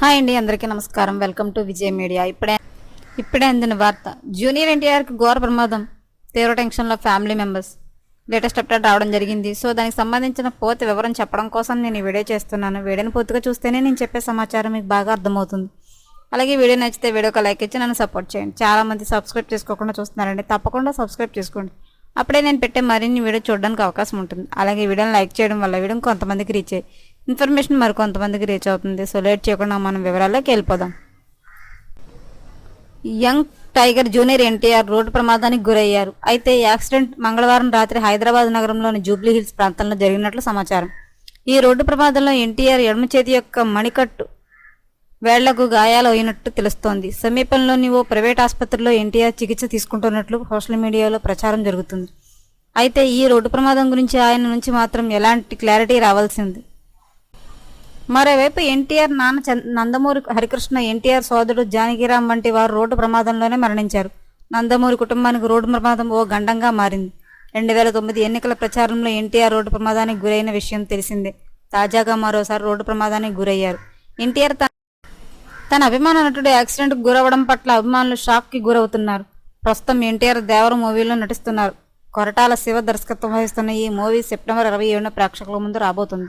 Hi అండి అందరికీ నమస్కారం. Welcome to Vijay media. ఇప్పుడే ఇప్పుడే అందిన వార్త. జూనియర్ ఎన్టీఆర్కి ఘోర ప్రమాదం. తీవ్ర టెన్షన్లో ఫ్యామిలీ మెంబర్స్ లేటెస్ట్ అప్డేట్ రావడం జరిగింది. సో దానికి సంబంధించిన పూర్తి వివరం చెప్పడం కోసం నేను ఈ వీడియో చేస్తున్నాను. వీడియోని పూర్తిగా చూస్తేనే నేను చెప్పే సమాచారం మీకు బాగా అర్థమవుతుంది. అలాగే వీడియో నచ్చితే వీడియోకి లైక్ ఇచ్చి నన్ను సపోర్ట్ చేయండి. చాలామంది సబ్స్క్రైబ్ చేసుకోకుండా చూస్తున్నారండి. తప్పకుండా సబ్స్క్రైబ్ చేసుకోండి. అప్పుడే నేను పెట్టే మరిన్ని వీడియో చూడడానికి అవకాశం ఉంటుంది. అలాగే వీడియోని లైక్ చేయడం వల్ల వీడియో కొంతమందికి రీచ్ అయ్యి ఇన్ఫర్మేషన్ మరి కొంతమందికి రీచ్ అవుతుంది. సో లేట్ చేయకుండా మనం వివరాల్లోకి వెళ్ళిపోదాం. Young tiger junior NTR road ప్రమాదానికి గురయ్యారు. అయితే ఈ యాక్సిడెంట్ మంగళవారం రాత్రి హైదరాబాద్ నగరంలోని జూబ్లీ హిల్స్ ప్రాంతంలో జరిగినట్లు సమాచారం. ఈ రోడ్డు ప్రమాదంలో ఎన్టీఆర్ ఎడమ చేతి యొక్క మణికట్టు వేళ్ళకు గాయాలు అయినట్టు తెలుస్తోంది. సమీపంలోని ఓ ప్రైవేట్ ఆసుపత్రిలో ఎన్టీఆర్ చికిత్స తీసుకుంటున్నట్లు సోషల్ మీడియాలో ప్రచారం జరుగుతుంది. అయితే ఈ రోడ్డు ప్రమాదం గురించి ఆయన నుంచి మాత్రం ఎలాంటి క్లారిటీ రావాల్సింది? మరోవైపు ఎన్టీఆర్ నాన్న చంద్- నందమూరి హరికృష్ణ ఎన్టీఆర్ సోదరుడు జానకిరామ్ వంటి వారు రోడ్డు ప్రమాదంలోనే మరణించారు. నందమూరి కుటుంబానికి రోడ్డు ప్రమాదం ఓ గండంగా మారింది. రెండు వేల తొమ్మిది ఎన్నికల ప్రచారంలో ఎన్టీఆర్ రోడ్డు ప్రమాదానికి గురైన విషయం తెలిసిందే. తాజాగా మరోసారి రోడ్డు ప్రమాదానికి గురయ్యారు. ఎన్టీఆర్ తన తన అభిమాన నటుడు యాక్సిడెంట్కు గురవడం పట్ల అభిమానులు షాక్కి గురవుతున్నారు. ప్రస్తుతం ఎన్టీఆర్ దేవర మూవీలో నటిస్తున్నారు. కొరటాల శివ దర్శకత్వం వహిస్తున్న ఈ మూవీ సెప్టెంబర్ ఇరవై ఏడున ప్రేక్షకుల ముందు రాబోతుంది.